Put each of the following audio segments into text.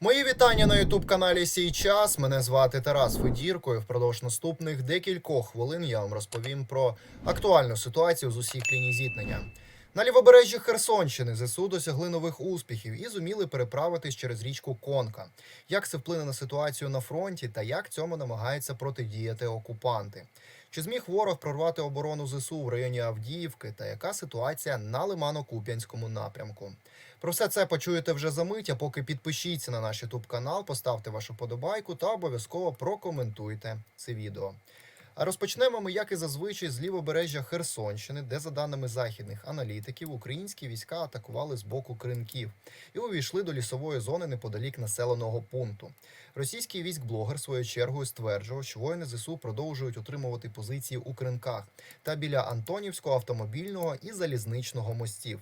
Мої вітання на ютуб каналі Сій час. Мене звати Тарас Федірко. І впродовж наступних декількох хвилин я вам розповім про актуальну ситуацію з усіх ліній зіткнення. На лівобережжі Херсонщини ЗСУ досягли нових успіхів і зуміли переправитись через річку Конка. Як це вплине на ситуацію на фронті та як цьому намагаються протидіяти окупанти? Чи зміг ворог прорвати оборону ЗСУ в районі Авдіївки та яка ситуація на Лимано-Куп'янському напрямку? Про все це почуєте вже за мить, а поки підпишіться на наш YouTube канал, поставте вашу подобайку та обов'язково прокоментуйте це відео. А розпочнемо ми, як і зазвичай, з лівобережжя Херсонщини, де, за даними західних аналітиків, українські війська атакували з боку кринків і увійшли до лісової зони неподалік населеного пункту. Російський військ-блогер своєю чергою стверджував, що воїни ЗСУ продовжують утримувати позиції у кринках та біля Антонівського автомобільного і залізничного мостів.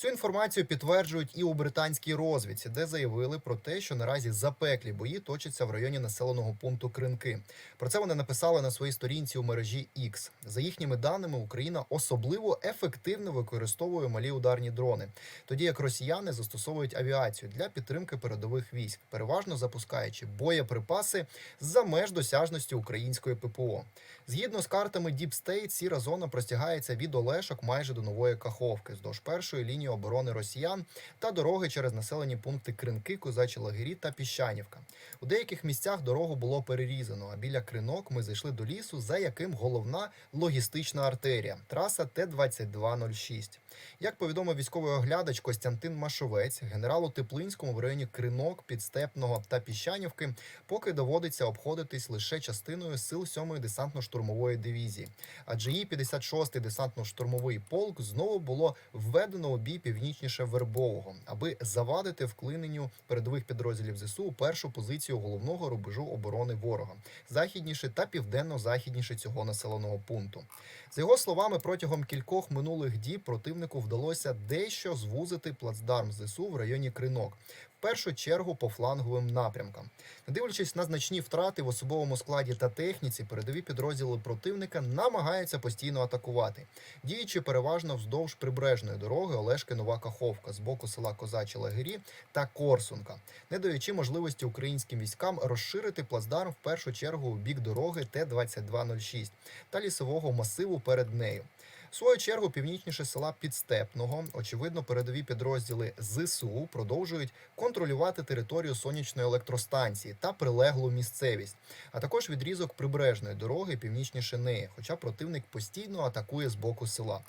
Цю інформацію підтверджують і у британській розвідці, де заявили про те, що наразі запеклі бої точаться в районі населеного пункту Кринки. Про це вони написали на своїй сторінці у мережі X. За їхніми даними, Україна особливо ефективно використовує малі ударні дрони, тоді як росіяни застосовують авіацію для підтримки передових військ, переважно запускаючи боєприпаси за меж досяжності української ППО. Згідно з картами Deep State, сіра зона простягається від Олешок майже до нової Каховки, здовж першої лінії оборони росіян та дороги через населені пункти Кринки, Козачі Лагері та Піщанівка. У деяких місцях дорогу було перерізано, а біля кринок ми зайшли до лісу, за яким головна логістична артерія траса Т-2206. Як повідомив військовий оглядач Костянтин Машовець, генералу Теплинському в районі Кринок, Підстепного та Піщанівки поки доводиться обходитись лише частиною сил 7-ї десантно-штурмової дивізії, адже її 56-й десантно-штурмовий полк знову було введено у бій північніше Вербового, аби завадити вклиненню передових підрозділів ЗСУ у першу позицію головного рубежу оборони ворога, західніше та південно-західніше цього населеного пункту. За його словами, протягом кількох минулих діб противнику вдалося дещо звузити плацдарм ЗСУ в районі Кринок. Першу чергу по фланговим напрямкам, не дивлячись на значні втрати в особовому складі та техніці, передові підрозділи противника намагаються постійно атакувати, діючи переважно вздовж прибережної дороги Олешки Нова Каховка з боку села Козачі Лагері та Корсунка, не даючи можливості українським військам розширити плацдарм в першу чергу у бік дороги Т-2206 та лісового масиву перед нею. В свою чергу, північніше села Підстепного, очевидно, передові підрозділи ЗСУ продовжують контролювати територію сонячної електростанції та прилеглу місцевість, а також відрізок прибережної дороги північніше неї, хоча противник постійно атакує з боку села.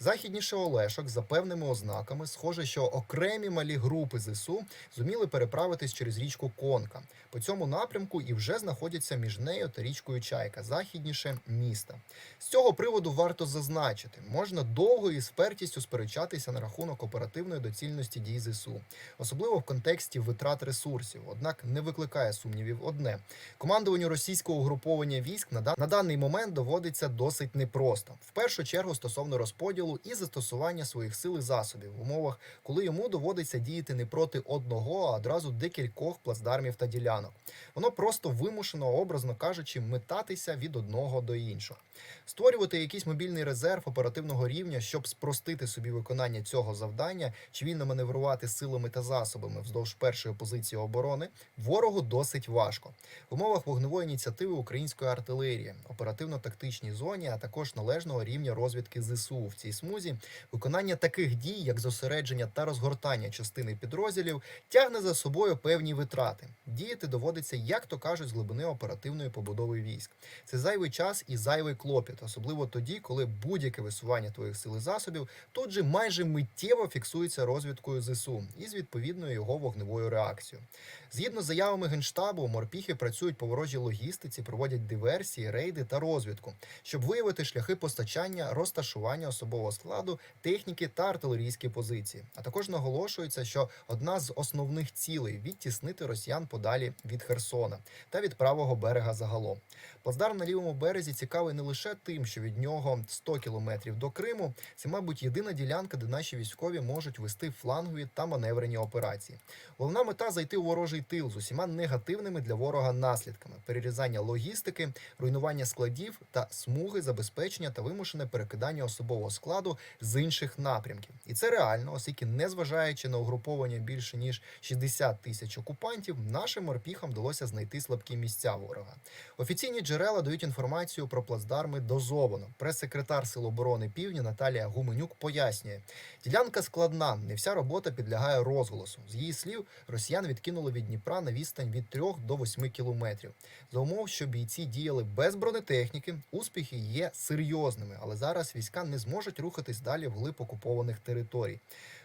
Західніше Олешок за певними ознаками схоже, що окремі малі групи ЗСУ зуміли переправитись через річку Конка. По цьому напрямку і вже знаходяться між нею та річкою Чайка, західніше міста. З цього приводу варто зазначити, можна довго і з сперечатися на рахунок оперативної доцільності дій ЗСУ, особливо в контексті витрат ресурсів. Однак не викликає сумнівів одне: командуванню російського угруповання військ на, дан- на даний момент доводиться досить непросто. В першу чергу стосовно розподілу і застосування своїх сил і засобів в умовах, коли йому доводиться діяти не проти одного, а одразу декількох плацдармів та ділянок. Воно просто вимушено, образно кажучи, метатися від одного до іншого. Створювати якийсь мобільний резерв оперативного рівня, щоб спростити собі виконання цього завдання, чи вільно маневрувати силами та засобами вздовж першої позиції оборони, ворогу досить важко. В умовах вогневої ініціативи української артилерії, оперативно-тактичній зоні, а також належного рівня розвідки ЗСУ в цій смузі, виконання таких дій, як зосередження та розгортання частини підрозділів, тягне за собою певні витрати. Діяти доводиться, як то кажуть, з глибини оперативної побудови військ. Це зайвий час і зайвий клопіт, особливо тоді, коли будь-яке висування твоїх сил і засобів тут же майже миттєво фіксується розвідкою ЗСУ із відповідною його вогневою реакцією. Згідно з заявами генштабу, морпіхи працюють по ворожій логістиці, проводять диверсії, рейди та розвідку, щоб виявити шляхи постачання, розташування особового складу, техніки та артилерійські позиції. А також наголошується, що одна з основних цілей відтіснити росіян подалі від Херсона та від правого берега загалом. Плацдарм на лівому березі цікавий не лише тим, що від нього 100 км кілометрів до Криму. Це, мабуть, єдина ділянка, де наші військові можуть вести флангові та маневрені операції. Головна мета зайти у ворожий тил з усіма негативними для ворога наслідками: перерізання логістики, руйнування складів та смуги забезпечення та вимушене перекидання особового складу з інших напрямків. І це реально, оскільки, незважаючи на угруповання більше ніж 60 тисяч окупантів, нашим морпіхам вдалося знайти слабкі місця ворога. Офіційні джерела дають інформацію про плацдарми дозовано. Прес-секретар Сил оборони Півдня Наталія Гуменюк пояснює, ділянка складна, не вся робота підлягає розголосу. З її слів, росіян відкинули від Дніпра на відстань від 3 до 8 кілометрів. За умов, що бійці діяли без бронетехніки, успіхи є серйозними, але зараз війська не зможуть рухатись далі вглиб окупованих територій.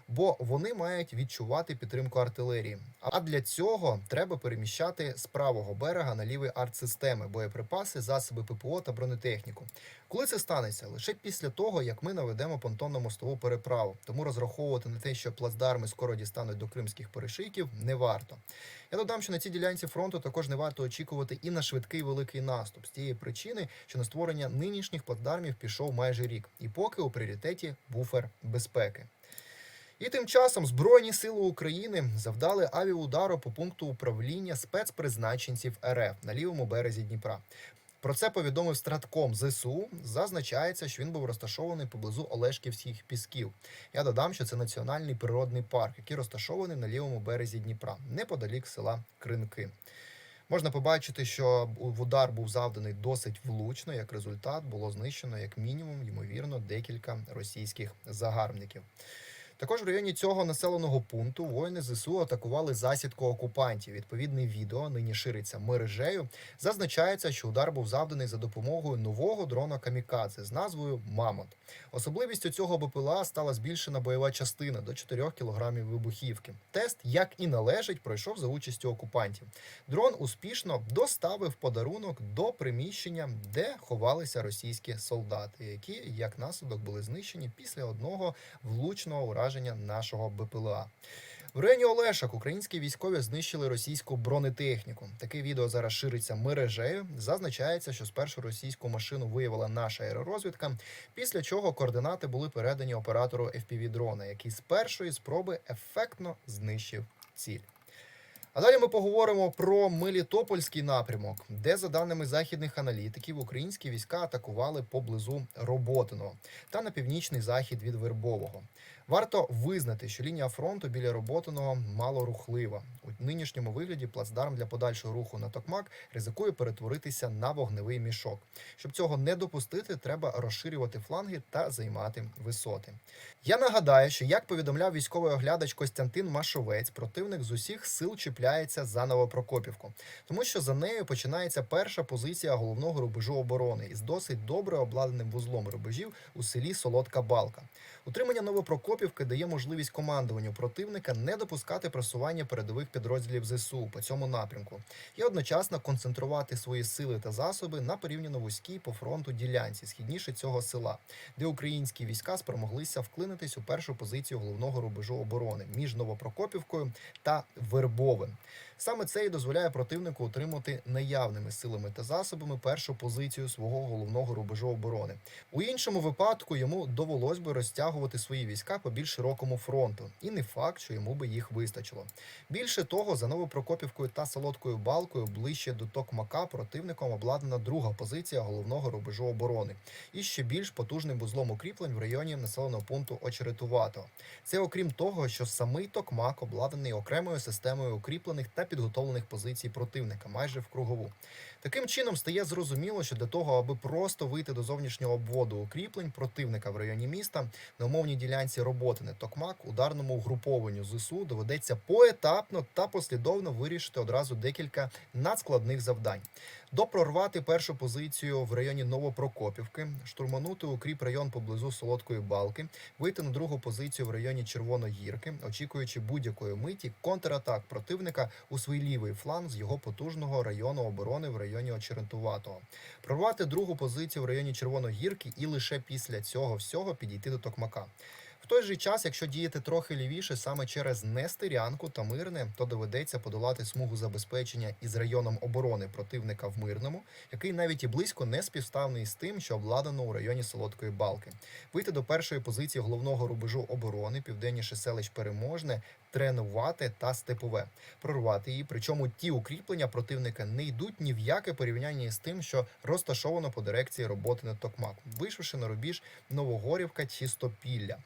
Бо вони мають відчувати підтримку артилерії. А для цього треба переміщати з правого берега на лівий артсистеми, боєприпаси, засоби ППО та бронетехніку. Коли це станеться? Лише після того, як ми наведемо понтонно-мостову переправу. Тому розраховувати на те, що плацдарми скоро дістануть до кримських перешийків, не варто. Я додам, що на цій ділянці фронту також не варто очікувати і на швидкий великий наступ з тієї причини, що на створення нинішніх плацдармів пішов майже рік, і поки у пріоритеті буфер безпеки. І тим часом Збройні сили України завдали авіаудару по пункту управління спецпризначенців РФ на лівому березі Дніпра. Про це повідомив стратком ЗСУ. Зазначається, що він був розташований поблизу Олешківських пісків. Я додам, що це національний природний парк, який розташований на лівому березі Дніпра, неподалік села Кринки. Можна побачити, що в удар був завданий досить влучно. Як результат було знищено як мінімум, ймовірно, декілька російських загарбників. Також в районі цього населеного пункту воїни ЗСУ атакували засідку окупантів. Відповідне відео нині шириться мережею. Зазначається, що удар був завданий за допомогою нового дрона Камікадзе з назвою Мамонт. Особливістю цього БПЛА стала збільшена бойова частина до 4 кг вибухівки. Тест, як і належить, пройшов за участю окупантів. Дрон успішно доставив подарунок до приміщення, де ховалися російські солдати, які як наслідок були знищені після одного влучного ураження нашого БПЛА. В районі Олешок українські військові знищили російську бронетехніку. Таке відео зараз шириться мережею. Зазначається, що спершу російську машину виявила наша аеророзвідка, після чого координати були передані оператору fpv дрона, який з першої спроби ефектно знищив ціль. А далі ми поговоримо про Мелітопольський напрямок, де, за даними західних аналітиків, українські війська атакували поблизу Роботиного та на північний захід від Вербового. Варто визнати, що лінія фронту біля Роботиного мало рухлива. У нинішньому вигляді плацдарм для подальшого руху на Токмак ризикує перетворитися на вогневий мішок. Щоб цього не допустити, треба розширювати фланги та займати висоти. Я нагадаю, що як повідомляв військовий оглядач Костянтин Машовець, противник з усіх сил чіпляється за Новопрокопівку, тому що за нею починається перша позиція головного рубежу оборони із досить добре обладнаним вузлом рубежів у селі Солодка Балка. Утримання Новопрокопівки дає можливість командуванню противника не допускати просування передових підрозділів ЗСУ по цьому напрямку і одночасно концентрувати свої сили та засоби на порівняно вузькій по фронту ділянці східніше цього села, де українські війська спромоглися вклинитись у першу позицію головного рубежу оборони між Новопрокопівкою та Вербовим. Саме це і дозволяє противнику утримати наявними силами та засобами першу позицію свого головного рубежу оборони. У іншому випадку йому довелось би розтягувати свої війська по більш широкому фронту, і не факт, що йому би їх вистачило. Більше того, за Новопрокопівкою та Солодкою балкою ближче до Токмака противником обладнана друга позиція головного рубежу оборони і ще більш потужним вузлом укріплень в районі населеного пункту Очеретувато. Це окрім того, що самий Токмак обладнаний окремою системою укріплених та підготовлених позицій противника, майже в кругову. Таким чином стає зрозуміло, що для того, аби просто вийти до зовнішнього обводу укріплень противника в районі міста, на умовній ділянці роботи Токмак, ударному угрупованню ЗСУ доведеться поетапно та послідовно вирішити одразу декілька надскладних завдань. Допрорвати першу позицію в районі Новопрокопівки, штурманути укріп район поблизу Солодкої Балки, вийти на другу позицію в районі Червоногірки, очікуючи будь-якої миті контратак противника у свій лівий фланг з його потужного району оборони в районі Очерентуватого, прорвати другу позицію в районі Червоногірки і лише після цього всього підійти до Токмака. В той же час, якщо діяти трохи лівіше, саме через Нестерянку та Мирне, то доведеться подолати смугу забезпечення із районом оборони противника в Мирному, який навіть і близько не співставний з тим, що обладнано у районі Солодкої Балки. Вийти до першої позиції головного рубежу оборони, південніше селищ Переможне, тренувати та степове, прорвати її. Причому ті укріплення противника не йдуть ні в яке порівняння з тим, що розташовано по дирекції роботи на Токмак, вийшовши на рубіж Новогорівка Чистопілля.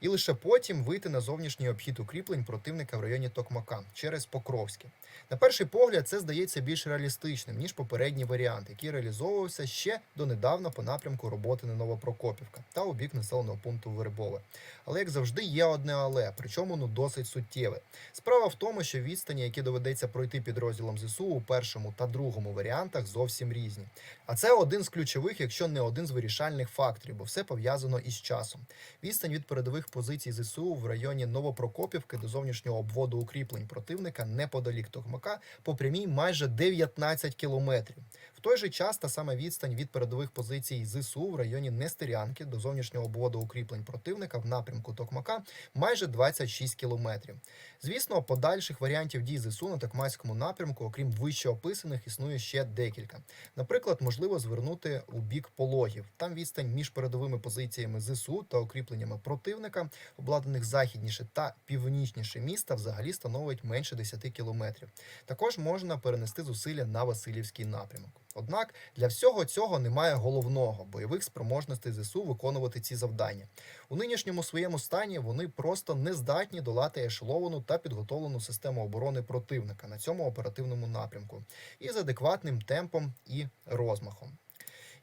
І лише потім вийти на зовнішній обхід укріплень противника в районі Токмака через Покровське. На перший погляд, це здається більш реалістичним ніж попередній варіант, який реалізовувався ще донедавна по напрямку роботи на Новопрокопівка та у бік населеного пункту Вербове. Але як завжди, є одне але, причому ну досить суттєве. Справа в тому, що відстані, які доведеться пройти підрозділом ЗСУ у першому та другому варіантах, зовсім різні. А це один з ключових, якщо не один з вирішальних факторів, бо все пов'язано із часом. Відстань від передових позицій ЗСУ в районі Новопрокопівки до зовнішнього обводу укріплень противника неподалік Токмака по прямій майже 19 кілометрів. В той же час та сама відстань від передових позицій ЗСУ в районі Нестерянки до зовнішнього обводу укріплень противника в напрямку Токмака майже 26 кілометрів. Звісно, подальших варіантів дій ЗСУ на Токмацькому напрямку, окрім вище описаних, існує ще декілька. Наприклад, можливо звернути у бік пологів. Там відстань між передовими позиціями ЗСУ та укріпленнями противника, обладнаних західніше та північніше міста, взагалі становить менше 10 кілометрів. Також можна перенести зусилля на Васильівський напрямок. Однак для всього цього немає головного бойових спроможностей ЗСУ виконувати ці завдання. У нинішньому своєму стані вони просто не здатні долати ешеловану та підготовлену систему оборони противника на цьому оперативному напрямку із адекватним темпом і розмахом.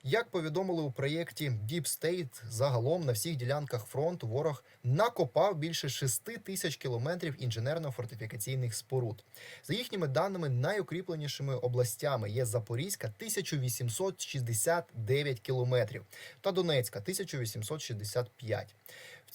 Як повідомили у проєкті Deep State, загалом на всіх ділянках фронту ворог накопав більше 6 тисяч кілометрів інженерно-фортифікаційних споруд. За їхніми даними, найукріпленішими областями є Запорізька 1869 кілометрів та Донецька 1865.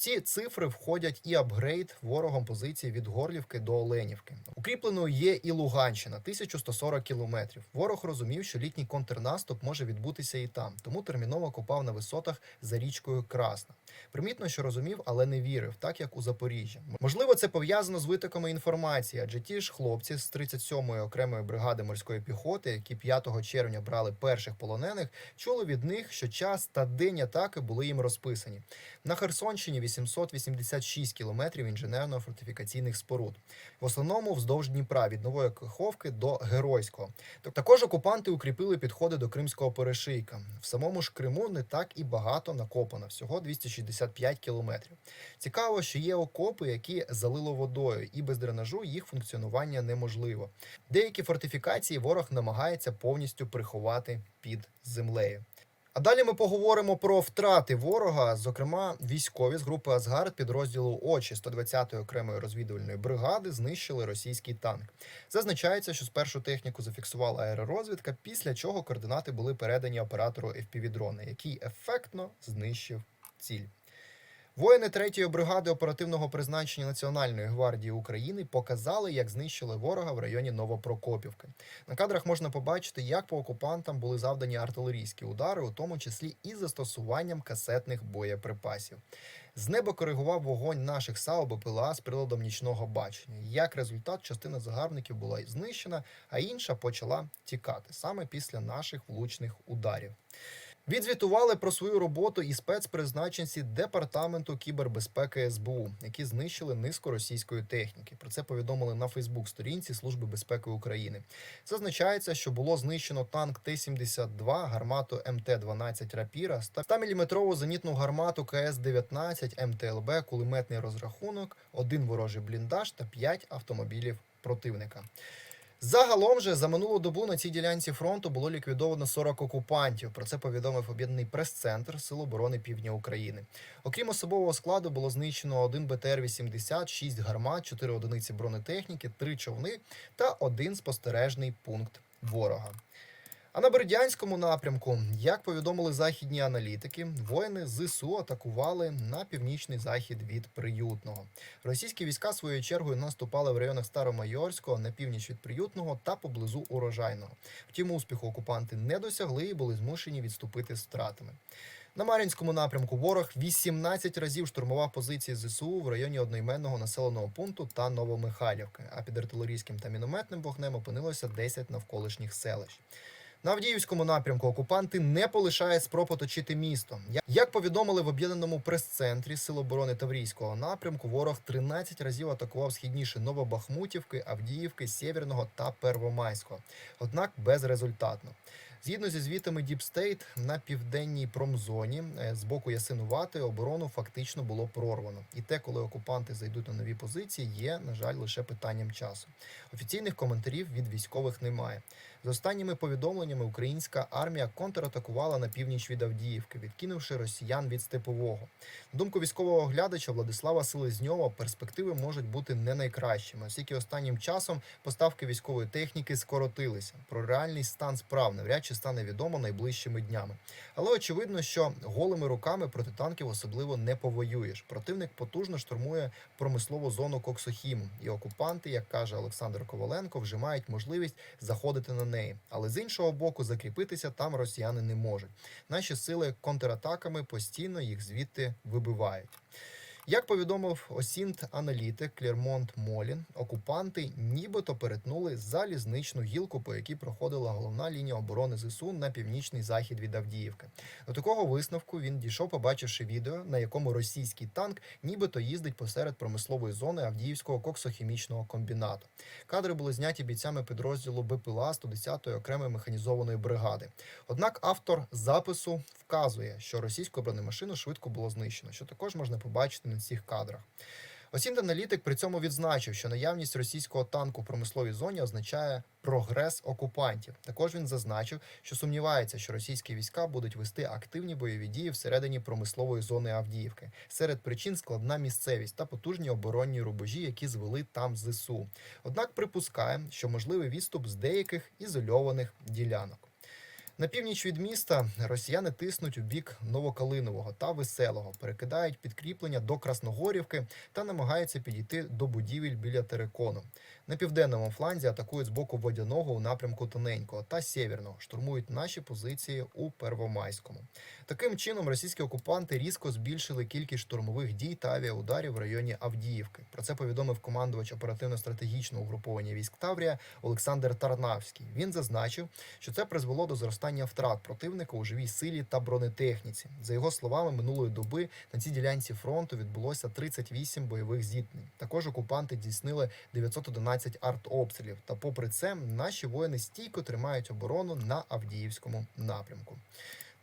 Ці цифри входять і апгрейд ворогом позиції від Горлівки до Оленівки. Укріпленою є і Луганщина 1140 кілометрів. Ворог розумів, що літній контрнаступ може відбутися і там, тому терміново копав на висотах за річкою Красна. Примітно, що розумів, але не вірив, так як у Запоріжжі. Можливо, це пов'язано з витоками інформації, адже ті ж хлопці з 37-ї окремої бригади морської піхоти, які 5 червня брали перших полонених, чули від них, що час та день атаки були їм розписані. На Херсонщині 886 кілометрів інженерно-фортифікаційних споруд. В основному вздовж Дніпра від Нової Каховки до Геройського. Так- Також окупанти укріпили підходи до Кримського перешийка. В самому ж Криму не так і багато накопано, всього 265 кілометрів. Цікаво, що є окопи, які залило водою, і без дренажу їх функціонування неможливо. Деякі фортифікації ворог намагається повністю приховати під землею. А далі ми поговоримо про втрати ворога, зокрема, військові з групи Асгард підрозділу Очі 120-ї окремої розвідувальної бригади знищили російський танк. Зазначається, що спершу техніку зафіксувала аеророзвідка, після чого координати були передані оператору FPV-дрона, який ефектно знищив ціль. Воїни 3-ї бригади оперативного призначення Національної гвардії України показали, як знищили ворога в районі Новопрокопівки. На кадрах можна побачити, як по окупантам були завдані артилерійські удари, у тому числі і застосуванням касетних боєприпасів. З неба коригував вогонь наших САУ БПЛА з приладом нічного бачення. Як результат, частина загарбників була знищена, а інша почала тікати саме після наших влучних ударів. Відзвітували про свою роботу і спецпризначенці департаменту кібербезпеки СБУ, які знищили низку російської техніки. Про це повідомили на Фейсбук-сторінці Служби безпеки України. Зазначається, що було знищено танк Т-72, гармату МТ-12 Рапіра, 100-мм зенітну гармату КС-19, МТЛБ, кулеметний розрахунок, один ворожий бліндаж та 5 автомобілів противника. Загалом же за минулу добу на цій ділянці фронту було ліквідовано 40 окупантів. Про це повідомив об'єднаний прес-центр Сил оборони Півдня України. Окрім особового складу, було знищено один БТР-80, 6 гармат, 4 одиниці бронетехніки, 3 човни та один спостережний пункт ворога. А на Бердянському напрямку, як повідомили західні аналітики, воїни ЗСУ атакували на північний захід від Приютного. Російські війська своєю чергою наступали в районах Старомайорського на північ від Приютного та поблизу урожайного. Втім, успіху окупанти не досягли і були змушені відступити з втратами. На Мар'їнському напрямку ворог 18 разів штурмував позиції ЗСУ в районі одноіменного населеного пункту та Новомихайлівки, а під артилерійським та мінометним вогнем опинилося 10 навколишніх селищ. На Авдіївському напрямку окупанти не полишають спроб оточити місто. Як повідомили в об'єднаному прес-центрі Сил оборони Таврійського напрямку, ворог 13 разів атакував східніше Новобахмутівки, Авдіївки, Сєвєрного та Первомайського, однак безрезультатно. Згідно зі звітами State, на південній промзоні е, з боку Ясинувати оборону фактично було прорвано. І те, коли окупанти зайдуть на нові позиції, є, на жаль, лише питанням часу. Офіційних коментарів від військових немає. За останніми повідомленнями, українська армія контратакувала на північ від Авдіївки, відкинувши росіян від степового. На думку військового оглядача Владислава Селезньова, перспективи можуть бути не найкращими, оскільки останнім часом поставки військової техніки скоротилися. Про реальний стан справ навряд чи стане відомо найближчими днями. Але очевидно, що голими руками проти танків особливо не повоюєш. Противник потужно штурмує промислову зону Коксохіму, і окупанти, як каже Олександр Коваленко, вже мають можливість заходити на неї. Але з іншого боку, закріпитися там росіяни не можуть. Наші сили контратаками постійно їх звідти вибивають. Як повідомив осінт аналітик Клермонт Молін, окупанти нібито перетнули залізничну гілку, по якій проходила головна лінія оборони ЗСУ на північний захід від Авдіївки. До такого висновку він дійшов, побачивши відео, на якому російський танк нібито їздить посеред промислової зони Авдіївського коксохімічного комбінату. Кадри були зняті бійцями підрозділу БПЛА 110-ї окремої механізованої бригади. Однак автор запису вказує, що російську бронемашину швидко було знищено, що також можна побачити на цих кадрах. Осінт аналітик при цьому відзначив, що наявність російського танку в промисловій зоні означає прогрес окупантів. Також він зазначив, що сумнівається, що російські війська будуть вести активні бойові дії всередині промислової зони Авдіївки. Серед причин складна місцевість та потужні оборонні рубежі, які звели там ЗСУ. Однак припускає, що можливий відступ з деяких ізольованих ділянок. На північ від міста росіяни тиснуть у бік Новокалинового та Веселого, перекидають підкріплення до Красногорівки та намагаються підійти до будівель біля Терекону. На південному фланзі атакують з боку водяного у напрямку Тоненького та Сєвєрного, штурмують наші позиції у Первомайському. Таким чином, російські окупанти різко збільшили кількість штурмових дій та авіаударів в районі Авдіївки. Про це повідомив командувач оперативно-стратегічного угруповання військ Таврія Олександр Тарнавський. Він зазначив, що це призвело до зростання втрат противника у живій силі та бронетехніці. За його словами, минулої доби на цій ділянці фронту відбулося 38 бойових зіткнень. Також окупанти здійснили 911 артобстрілів. Та, попри це, наші воїни стійко тримають оборону на Авдіївському напрямку.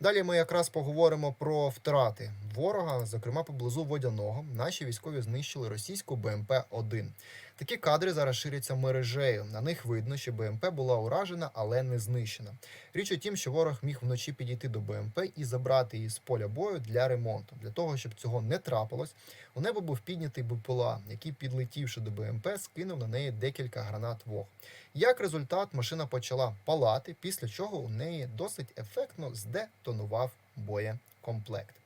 Далі ми якраз поговоримо про втрати ворога, зокрема поблизу водяного. Наші військові знищили російську БМП 1 Такі кадри зараз ширяться мережею. На них видно, що БМП була уражена, але не знищена. Річ у тім, що ворог міг вночі підійти до БМП і забрати її з поля бою для ремонту. Для того щоб цього не трапилось, у небо був піднятий БПЛА, який, підлетівши до БМП, скинув на неї декілька гранат ВОГ. Як результат, машина почала палати, після чого у неї досить ефектно здетонував боєкомплект.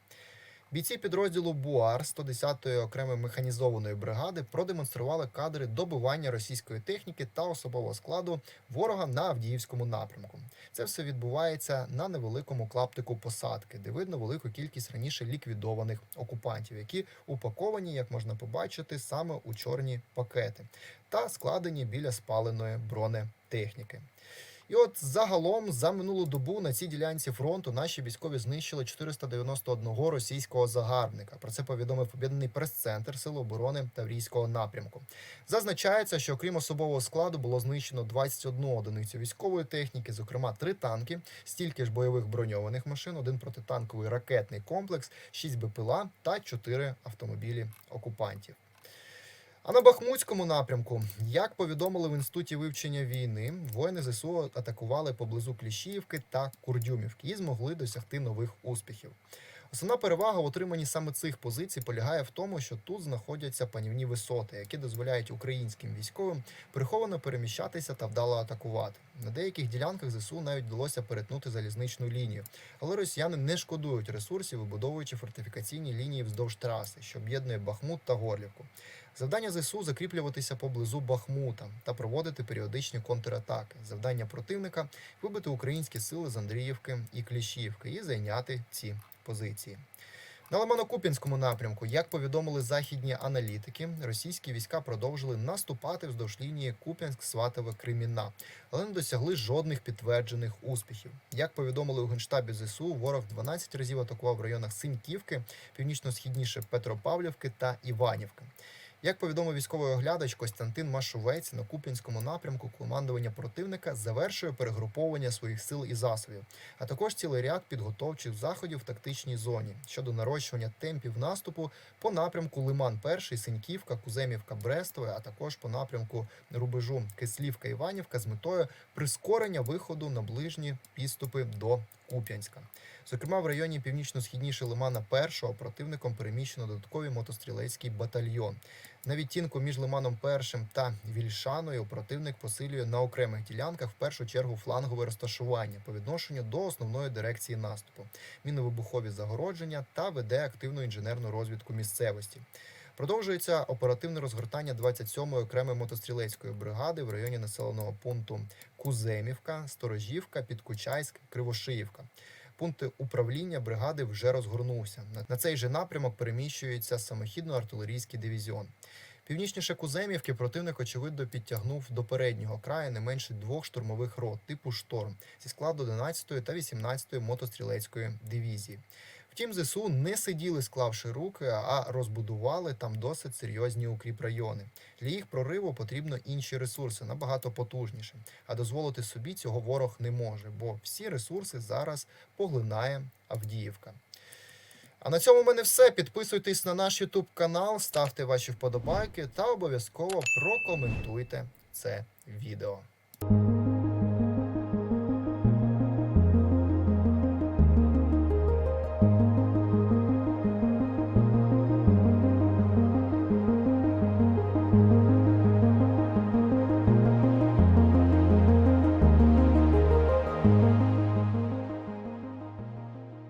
Бійці підрозділу БУАР 110-ї окремої механізованої бригади продемонстрували кадри добивання російської техніки та особового складу ворога на Авдіївському напрямку. Це все відбувається на невеликому клаптику посадки, де видно велику кількість раніше ліквідованих окупантів, які упаковані, як можна побачити, саме у чорні пакети та складені біля спаленої бронетехніки. І от загалом за минулу добу на цій ділянці фронту наші військові знищили 491 російського загарбника. Про це повідомив об'єднаний прес-центр Сил оборони Таврійського напрямку. Зазначається, що окрім особового складу було знищено 21 одиницю військової техніки, зокрема три танки, стільки ж бойових броньованих машин, один протитанковий ракетний комплекс, 6 БПЛА та 4 автомобілі окупантів. А на Бахмутському напрямку, як повідомили в інституті вивчення війни, воїни ЗСУ атакували поблизу Кліщіївки та Курдюмівки і змогли досягти нових успіхів. Основна перевага в отриманні саме цих позицій полягає в тому, що тут знаходяться панівні висоти, які дозволяють українським військовим приховано переміщатися та вдало атакувати. На деяких ділянках ЗСУ навіть вдалося перетнути залізничну лінію, але росіяни не шкодують ресурсів, вибудовуючи фортифікаційні лінії вздовж траси, що об'єднує Бахмут та Горлівку. Завдання ЗСУ закріплюватися поблизу Бахмута та проводити періодичні контратаки. Завдання противника вибити українські сили з Андріївки і Кліщівки і зайняти ці позиції. На Лимано-Куп'янському напрямку, як повідомили західні аналітики, російські війська продовжили наступати вздовж лінії Куп'янськ-Сватове-Кремінна, але не досягли жодних підтверджених успіхів. Як повідомили у генштабі ЗСУ, ворог 12 разів атакував в районах Синьківки, північно-східніше Петропавлівки та Іванівки. Як повідомив військовий оглядач Костянтин Машовець, на Куп'янському напрямку командування противника завершує перегруповування своїх сил і засобів, а також цілий ряд підготовчих заходів в тактичній зоні щодо нарощування темпів наступу по напрямку Лиман 1 Синьківка, Куземівка, Брестове, а також по напрямку рубежу Кислівка, Іванівка з метою прискорення виходу на ближні підступи до Куп'янська. Зокрема, в районі північно-східніше Лимана 1 противником переміщено додатковий мотострілецький батальйон. На відтінку між Лиманом 1 та Вільшаною противник посилює на окремих ділянках в першу чергу флангове розташування по відношенню до основної дирекції наступу, міновибухові загородження та веде активну інженерну розвідку місцевості. Продовжується оперативне розгортання 27-ї окремої мотострілецької бригади в районі населеного пункту Куземівка, Сторожівка, Підкучайськ, Кривошиївка. Пункти управління бригади вже розгорнувся. На- цей же напрямок переміщується самохідно-артилерійський дивізіон. Північніше Куземівки противник, очевидно, підтягнув до переднього краю не менше двох штурмових рот типу шторм зі складу 11-ї та 18-ї мотострілецької дивізії. Втім, ЗСУ не сиділи, склавши руки, а розбудували там досить серйозні укріп райони. Для їх прориву потрібно інші ресурси, набагато потужніші. А дозволити собі цього ворог не може, бо всі ресурси зараз поглинає Авдіївка. А на цьому в мене все. Підписуйтесь на наш YouTube канал, ставте ваші вподобайки та обов'язково прокоментуйте це відео.